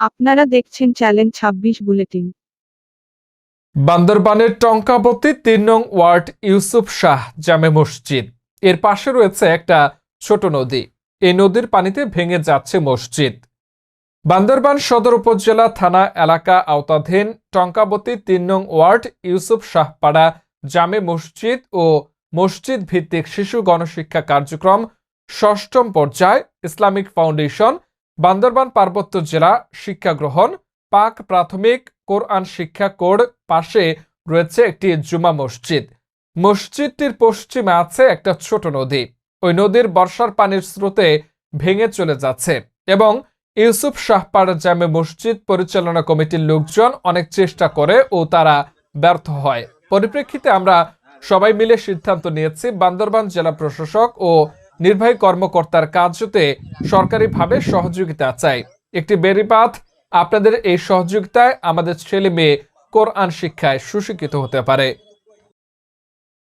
আপনারা দেখছেন চ্যালেঞ্জ ছাব্বিশ বুলেটিন। বান্দরবানের টঙ্কাবতী তিন নং ওয়ার্ড ইউসুফ শাহ জামে মসজিদ। এর পাশে রয়েছে একটা ছোট নদী। এই নদীর পানিতে ভেঙে যাচ্ছে মসজিদ। বান্দরবান সদর উপজেলা থানা এলাকা আওতাধীন টঙ্কাবতী তিন নং ওয়ার্ড ইউসুফ শাহপাড়া জামে মসজিদ ও মসজিদ ভিত্তিক শিশু গণশিক্ষা কার্যক্রম ষষ্ঠম পর্যায় ইসলামিক ফাউন্ডেশন বান্দরবান পার্বত্য জেলা শিক্ষা গ্রহণ, পাক প্রাথমিক কোরআন শিক্ষা কোড পাশে রয়েছে একটি জুমা মসজিদ। মসজিদটির পশ্চিমে আছে একটা ছোট নদী। ওই নদীর বর্ষার পানির স্রোতে ভেঙে চলে যাচ্ছে এবং ইউসুফ শাহপাড়া জামে মসজিদ পরিচালনা কমিটির লোকজন অনেক চেষ্টা করে ও তারা ব্যর্থ হয়। পরিপ্রেক্ষিতে আমরা সবাই মিলে সিদ্ধান্ত নিয়েছি বান্দরবান জেলা প্রশাসক ও নির্বাহী কর্মকর্তার কাজতে সরকারিভাবে সহযোগিতা চাই। একটি বেরিপাত, আপনাদের এই সহযোগিতায় আমাদের ছেলে মেয়ে কোরআন শিক্ষায় সুশিক্ষিত হতে পারে।